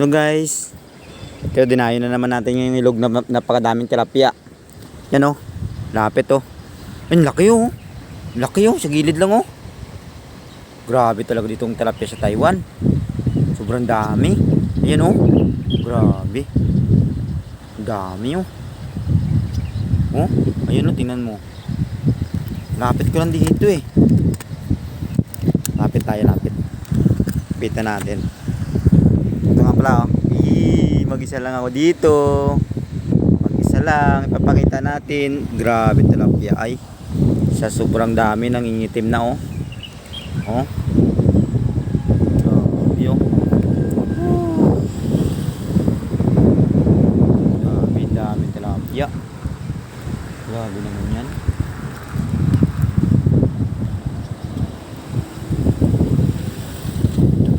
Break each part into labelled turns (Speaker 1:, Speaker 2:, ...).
Speaker 1: No guys. Kaya dinayo na naman natin yung ilog na napakadaming tilapia. Yan oh. Lapit oh. Ay, laki oh. Laki oh. Sa gilid lang oh. Grabe talaga ditong tilapia sa Taiwan. Sobrang dami. Ayan oh. Grabe. Dami oh. Oh, ayun oh, tingnan mo. Lapit ko lang dito eh. Lapit tayo, lapit. Pita natin. Ito nga pala, oh. Eee, mag-isa lang ako dito. Mag-isa lang. Ipapakita natin. Grabe tilapia ay. Sa sobrang dami, nangingitim na oh. Oh. Grabe oh. Grabe, dami tilapia. Grabe naman yan.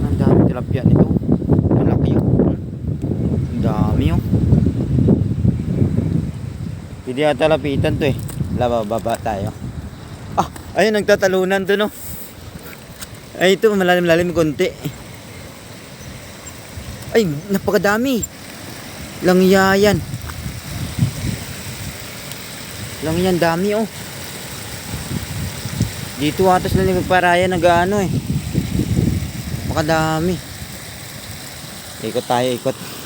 Speaker 1: Ang dami tilapia nito. Ang laki oh. Ang dami oh. Ata lapitan to eh. Laba, baba tayo. Ah, ayun, nagtatalunan to no. Ay, ito, malalim-lalim konti. Ay, napakadami. Langya yan. Lang yan, dami oh. Dito atas na ni Paraya nag-ano eh. Pakadami. Ikot tayo, ikot.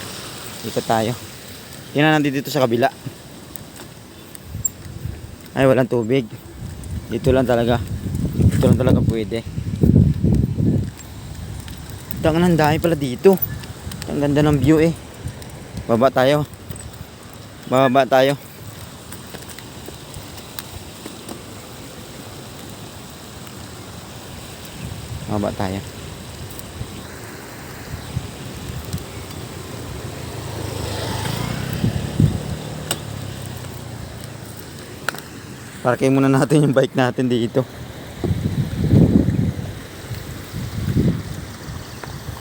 Speaker 1: Ikot tayo. Tingnan natin dito sa kabila. Ay, walang tubig. Dito lang talaga. Dito lang talaga pwede. Ang dami pala dito. Ang ganda ng view eh. Baba tayo. Bababa tayo. Baba tayo. Parking muna natin yung bike natin dito.